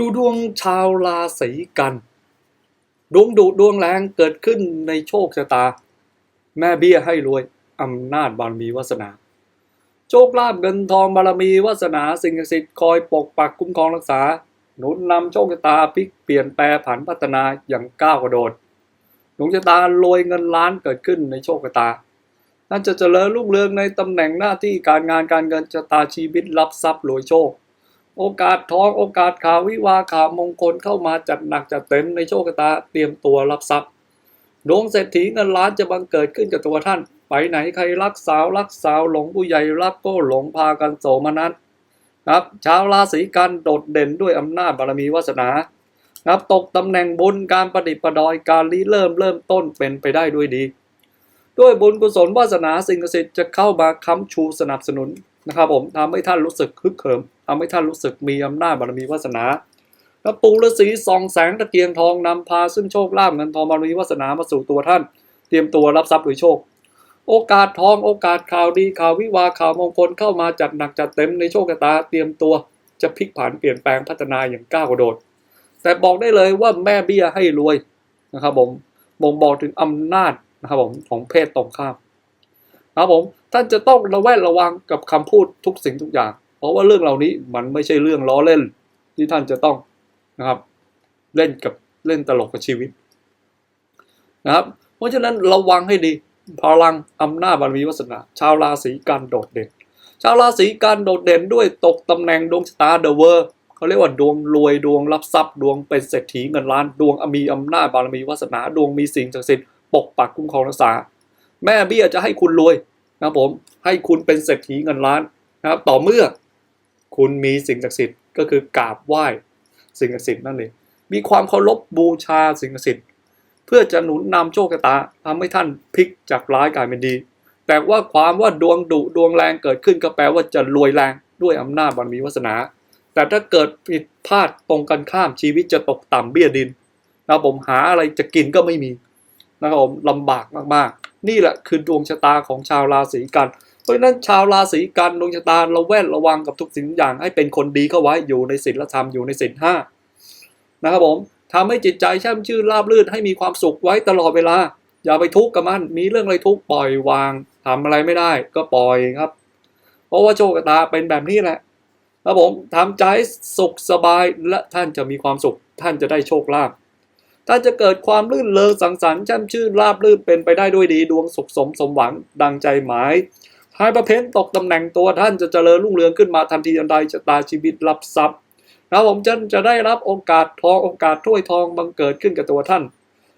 ดูดวงชาวราศีกัน ดวงดุดวงแรงเกิดขึ้นในโชคชะตา แม่เบี้ยให้รวยอำนาจบารมีวาสนา โชคลาภเงินทองบารมีวาสนา สิ่งศักดิ์สิทธิ์คอยปกปักคุ้มครองรักษา หนุนนำโชคชะตาพลิกเปลี่ยนแปลผันพัฒนาอย่างก้าวกระโดดดวงชะตารวยเงินล้านเกิดขึ้นในโชคชะตานั่นจะเจริญรุ่งเรืองในตำแหน่งหน้าที่การงานการเงินชะตาชีวิตรับทรัพย์รวยโชค โอกาสทองโอกาสข่าววิวาข่าวมงคลเข้ามาจัดหนักจัดเต็มในโชคชะตาเตรียมตัวรับทรัพย์ดวงเศรษฐีเงินล้านจะบังเกิดขึ้นกับตัวท่าน ไปไหนใครรักสาวรักสาวหลงผู้ใหญ่รักก็หลงพากันโสมนัสครับชาวราศีกันโดดเด่นด้วยอำนาจบารมีวาสนาครับตกตำแหน่งบุญการประดิษฐ์ประดอยการริเริ่มเริ่มต้นเป็นไปได้ด้วยดี ด้วยบุญกุศลวาสนาสิ่งศักดิ์สิทธิ์จะเข้ามาค้ำชูสนับสนุนนะครับผมทำให้ท่านรู้สึกคึกเขิม ทำให้ท่านรู้สึกมีอำนาจบารมีวาสนาแล้วปูฤาษีส่องแสงตะเกียงทองนำพาซึ่งโชคลาภเงินทองบารมีวาสนามาสู่ตัวท่าน เตรียมตัวรับทรัพย์โดยโชค โอกาสทองโอกาสข่าวดีข่าววิวาข่าวมงคลเข้ามาจัดหนักจัดเต็มในโชคชะตาเตรียมตัวจะพลิกผันเปลี่ยนแปลงพัฒนาอย่างก้าวกระโดด แต่บอกได้เลยว่าแม่เบี้ยให้รวยนะครับผมบ่งบอกถึงอำนาจนะครับผมของเพศตรงข้ามนะครับผมท่านจะต้องระแวดระวังกับคำพูดทุกสิ่งทุกอย่าง ราะว่าเรื่องเหล่านี้มันไม่ใช่เรื่องล้อเล่นที่ท่านจะต้องนะครับ เล่นกับเล่นตลกกับชีวิตนะครับ เพราะฉะนั้นระวังให้ดีพลังอำนาจบารมีวาสนาชาวราศีกันโดดเด่น ชาวราศีกันโดดเด่นด้วยตกตำแหน่งดวงชะตาเดอะเวอร์เขาเรียกว่าดวงรวยดวงรับทรัพย์ดวงเป็นเศรษฐีเงินล้านดวงมีอำนาจบารมีวาสนาดวงมีสิ่งศักดิ์สิทธิ์ปกปักคุ้มครองรักษา แม่เบี้ยจะให้คุณรวยนะผมให้คุณเป็นเศรษฐีเงินล้านนะครับต่อเมื่อ คุณมีสิ่งศักดิ์สิทธิ์ก็คือกราบไหว้สิ่งศักดิ์สิทธิ์นั่นเองมีความเคารพบูชาสิ่งศักดิ์สิทธิ์เพื่อจะหนุนนำโชคชะตาทำให้ท่านพลิกจากร้ายกลายเป็นดี แต่ว่าความว่าดวงดุดวงแรงเกิดขึ้นก็แปลว่าจะรวยแรงด้วยอำนาจบารมีวาสนา แต่ถ้าเกิดผิดพลาดตรงกันข้ามชีวิตจะตกต่ำเบี้ยดินนะครับผมหาอะไรจะกินก็ไม่มีนะครับผมลำบากมากๆ นี่แหละคือดวงชะตาของชาวราศีกัน เพราะฉะนั้นชาวราศีกันดวงชะตาเราแวดระวังกับทุกสิ่งทุกอย่างให้เป็นคนดีเข้าไว้อยู่ในศีลธรรมอยู่ในศีลห้านะครับผมทำให้จิตใจแช่มชื่นราบรื่นให้มีความสุขไว้ตลอดเวลา อย่าไปทุกข์กับมันมีเรื่องอะไรทุกข์ปล่อยวางทำอะไรไม่ได้ก็ปล่อยครับ เพราะว่าโชคชะตาเป็นแบบนี้แหละครับผมทำใจสุขสบายและท่านจะมีความสุข ท่านจะได้โชคลาภท่านจะเกิดความลื่นเลงสังสรรค์แช่มชื่นราบรื่นเป็นไปได้ด้วยดีดวงสุขสมสมหวังดังใจหมาย หายประเภทตกตำแหน่งตัวท่านจะเจริญรุ่งเรืองขึ้นมาทันทีทันใดชะตาชีวิตรับทรัพย์นะผมจะจะได้รับโอกาสทองโอกาสถ้วยทองบังเกิดขึ้นกับตัวท่าน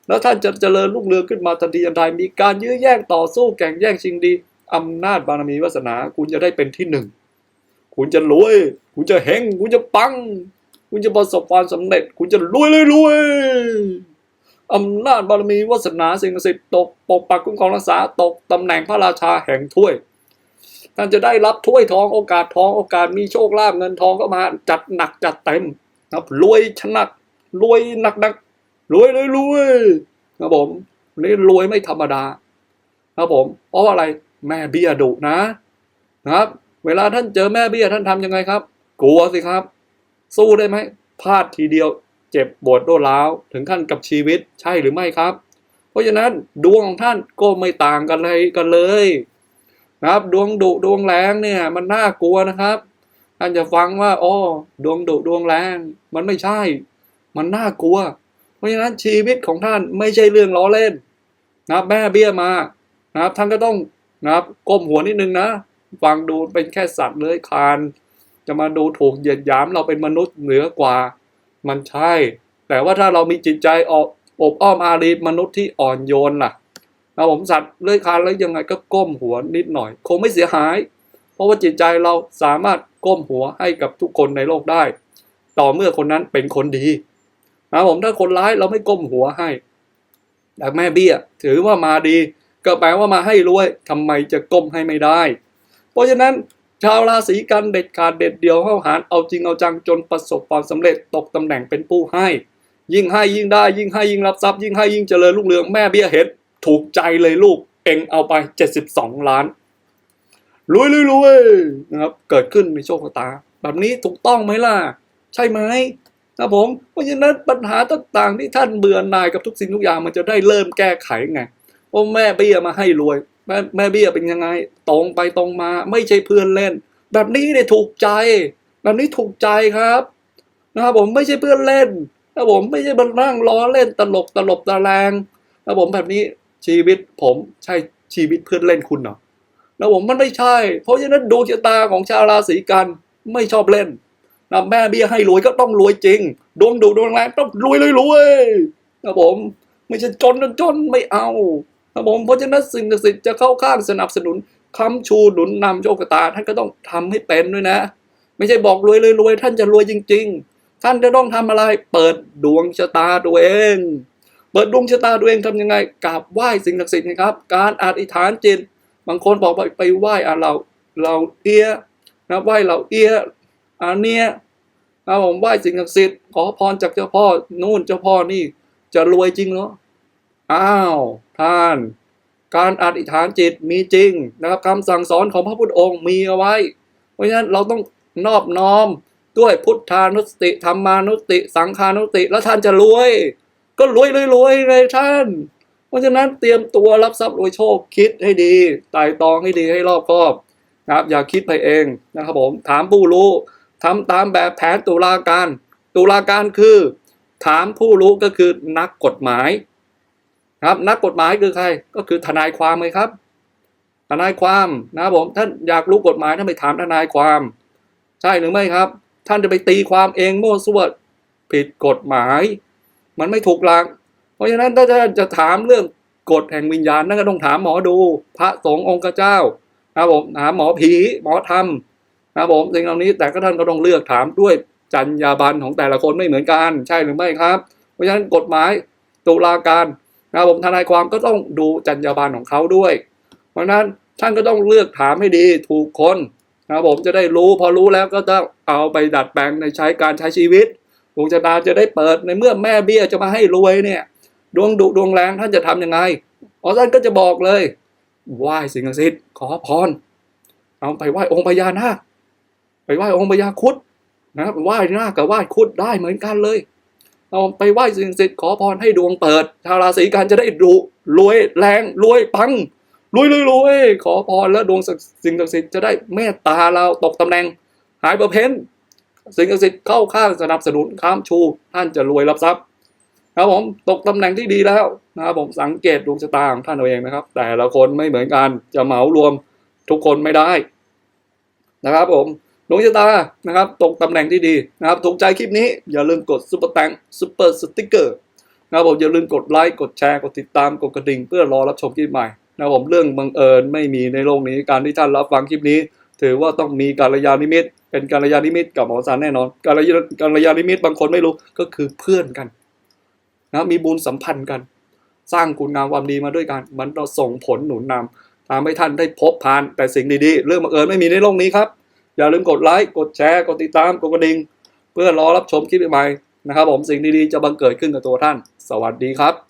แล้วท่านจะเจริญรุ่งเรืองขึ้นมาทันทีทันใดมีการยื้อแย่งต่อสู้แข่งแย่งชิงดีอำนาจบารมีวาสนา คุณจะได้เป็นที่หนึ่งคุณจะรวย คุณจะเฮงคุณจะปัง คุณจะประสบความสำเร็จ คุณจะรวยเลยรวยอำนาจบารมีวาสนาสิ่งศักดิ์สิทธิ์ตกปกปักคุ้มครองรักษาตกตำแหน่งพระราชาแห่งถ้วย ท่านจะได้รับถ้วยทองโอกาสทองโอกาสมีโชคลาภเงินทองเข้ามาจัดหนักจัดเต็มครับรวยชนะรวยหนักหนักรวยเลยรวยนะครับผมนี่รวยไม่ธรรมดา ครับผมเพราะอะไรแม่เบี้ยดุนะนะครับ เวลาท่านเจอแม่เบี้ยท่านทำยังไงครับ กลัวสิครับ สู้ได้ไหมพลาดทีเดียว เจ็บปวดโดนร้าวถึงขั้นกับชีวิตใช่หรือไม่ครับ เพราะฉะนั้นดวงของท่านก็ไม่ต่างกันเลยกันเลย นะครับ ดวงดุดวงแรงเนี่ย มันน่ากลัวนะครับท่านจะฟังว่าอ๋อดวงดุดวงแรง มันไม่ใช่ มันน่ากลัว เพราะฉะนั้นชีวิตของท่านไม่ใช่เรื่องล้อเล่นนะครับแม่เบี้ยมานะครับ ท่านก็ต้องนะครับก้มหัวนิดนึงนะฟังดูเป็นแค่สัตว์เลื้อยคลานจะมาดูถูกเหยียดหยามเราเป็นมนุษย์เหนือกว่า มันใช่ แต่ว่าถ้าเรามีจิตใจออกอบอ้อมอารีมนุษย์ที่อ่อนโยนล่ะ นะผมสัตว์เลื้อยคลานแล้วยังไงก็ก้มหัวนิดหน่อย คงไม่เสียหาย เพราะว่าจิตใจเราสามารถก้มหัวให้กับทุกคนในโลกได้ ต่อเมื่อคนนั้นเป็นคนดีนะผมถ้าคนร้ายเราไม่ก้มหัวให้แต่แม่เบี้ย ถือว่ามาดี ก็แปลว่ามาให้รวยทำไมจะก้มให้ไม่ได้ เพราะฉะนั้นชาวราศีกันเด็ดขาดเด็ดเดียวเข้าหารเอาจริงเอาจังจนประสบความสำเร็จตกตำแหน่งเป็นผู้ให้ ยิ่งให้ยิ่งได้ยิ่งให้ยิ่งรับทรัพย์ยิ่งให้ยิ่งเจริญรุ่งเรืองแม่เบี้ยเห็ด ถูกใจเลยลูก เองเอาไป 72 ล้านรวยรวยรวยนะครับ เกิดขึ้นในโชคชะตา แบบนี้ถูกต้องไหมล่ะ ใช่ไหมนะผมเพราะฉะนั้นปัญหาต่างๆ ที่ท่านเบื่อหน่ายกับทุกสิ่งทุกอย่างมันจะได้เริ่มแก้ไขไงเพราะแม่เบี้ยมาให้รวย แม่แม่เบี้ยเป็นยังไง ตรงไปตรงมา ไม่ใช่เพื่อนเล่น แบบนี้เนี่ยถูกใจ แบบนี้ถูกใจครับนะครับผมไม่ใช่เพื่อนเล่นนะผมไม่ใช่มานั่างล้อเล่นตลกตลบตะแลงนะผมแบบนี้ ชีวิตผมใช่ชีวิตเพื่อนเล่นคุณเหรอนะผมมันไม่ใช่ เพราะฉะนั้นดวงชะตาของชาวราศีกันไม่ชอบเล่นนะแม่เบี้ยให้รวยก็ต้องรวยจริง ดวงดูดวงแรงต้องรวยเลยรวยนะผม ไม่ใช่จนจนจนไม่เอานะผมเพราะฉะนั้นสิ่งศักดิ์สิทธิ์จะเข้าข้างสนับสนุนคำชูหนุนนำโชคชะตาท่านก็ต้องทำให้เป็นด้วยนะ ไม่ใช่บอกรวยเลยรวยท่านจะรวยจริง ๆ ท่านจะต้องทำอะไร เปิดดวงชะตาตัวเอง เปิดดวงชะตาตัวเองทำยังไงกราบไหว้สิ่งศักดิ์สิทธิ์นะครับ การอธิษฐานจิตบางคนบอกไปไปไหว้อาเราเราเอียนะไหว้เราเอียอาเนียนะผมไหว้สิ่งศักดิ์สิทธิ์ขอพรจากเจ้าพ่อนู่นเจ้าพ่อนี่จะรวยจริงเหรออ้าวท่าน การอธิษฐานจิตมีจริงนะครับคำสั่งสอนของพระพุทธองค์มีเอาไว้ เพราะฉะนั้นเราต้องนอบน้อมด้วยพุทธานุสติธรรมานุสติ สังขานุสติ แล้วท่านจะรวย ก็รวยรวยรวยเลยท่าน เพราะฉะนั้นเตรียมตัวรับทรัพย์รวยโชคคิดให้ดีไต่ตองให้ดีให้รอบคอบนะครับ อย่าคิดไปเองนะครับผมถามผู้รู้ทำตามแบบแผนตุลาการ ตุลาการคือ ถามผู้รู้ก็คือนักกฎหมายนะครับนักกฎหมายคือใคร ก็คือทนายความเลยครับทนายความนะครับผมท่านอยากรู้กฎหมายท่านไปถามทนายความ ใช่หรือไม่ครับ ท่านจะไปตีความเองโม่วซั่วผิดกฎหมาย มันไม่ถูกหลัก เพราะฉะนั้นถ้าท่านจะถามเรื่องกฎแห่งวิญญาณนั่นก็ต้องถามหมอดู พระสงฆ์องค์เจ้านะครับผมถามหมอผีหมอธรรมนะครับผมสิ่งเหล่านี้แต่ก็ท่านก็ต้องเลือกถามด้วยจรรยาบรรณของแต่ละคนไม่เหมือนกัน ใช่หรือไม่ครับ เพราะฉะนั้นกฎหมายตุลาการนะครับผมทนายความก็ต้องดูจรรยาบรรณของเขาด้วย เพราะฉะนั้นท่านก็ต้องเลือกถามให้ดีถูกคนนะครับผมจะได้รู้พอรู้แล้วก็ต้องเอาไปดัดแปลงในใช้การใช้ชีวิต ดวงชะตาจะได้เปิดในเมื่อแม่เบี้ยจะมาให้รวยเนี่ย ดวงดุดวงแรงท่านจะทำยังไงอ๋อท่านก็จะบอกเลยไหว้สิ่งศักดิ์สิทธิ์ขอพรเอาไปไหว้องค์พญานาคไปไหว้องค์พญาคุดนะครับไหว้นาคกับไหว้คุดได้เหมือนกันเลยเอาไปไหว้สิ่งศักดิ์สิทธิ์ขอพรให้ดวงเปิดชาวราศีกันจะได้ดุรวยแรงรวยปังรวยรวยรวยขอพรแล้วดวงสิ่งศักดิ์สิทธิ์จะได้เมตตาเราตกตำแหน่งหายประเพ้น สิ่งศักดิ์สิทธิ์เข้าข้างสนับสนุนค้ามชูท่านจะรวยรับทรัพย์ครับผมตกตำแหน่งที่ดีแล้วนะครับผมสังเกตดวงชะตาของท่านเอาเองนะครับ แต่ละคนไม่เหมือนกันจะเหมารวมทุกคนไม่ได้นะครับผมดวงชะตานะครับ ตกตำแหน่งที่ดีนะครับถูกใจคลิปนี้อย่าลืมกดซุปเปอร์แตงซุปเปอร์สติ๊กเกอร์นะครับผมอย่าลืมกดไลค์กดแชร์กดติดตามกดกระดิ่งเพื่อรอรับชมคลิปใหม่นะครับผมเรื่องบังเอิญไม่มีในโลกนี้การที่ท่านรับฟังคลิปนี้ ถือว่าต้องมีการยานิมิต เป็นการยานิมิตกับหมอสารแน่นอน การยาการยานิมิตบางคนไม่รู้ก็คือเพื่อนกันนะมีบุญสัมพันธ์กัน สร้างคุณงามความดีมาด้วยกัน มันเราส่งผลหนุนนำทำให้ท่านได้พบผ่านแต่สิ่งดีๆ เรื่องบังเอิญไม่มีในโลกนี้ครับ อย่าลืมกดไลค์กดแชร์กดติดตามกดกระดิ่งเพื่อรอรับชมคลิปใหม่ๆนะครับผมสิ่งดีๆจะบังเกิดขึ้นกับตัวท่าน สวัสดีครับ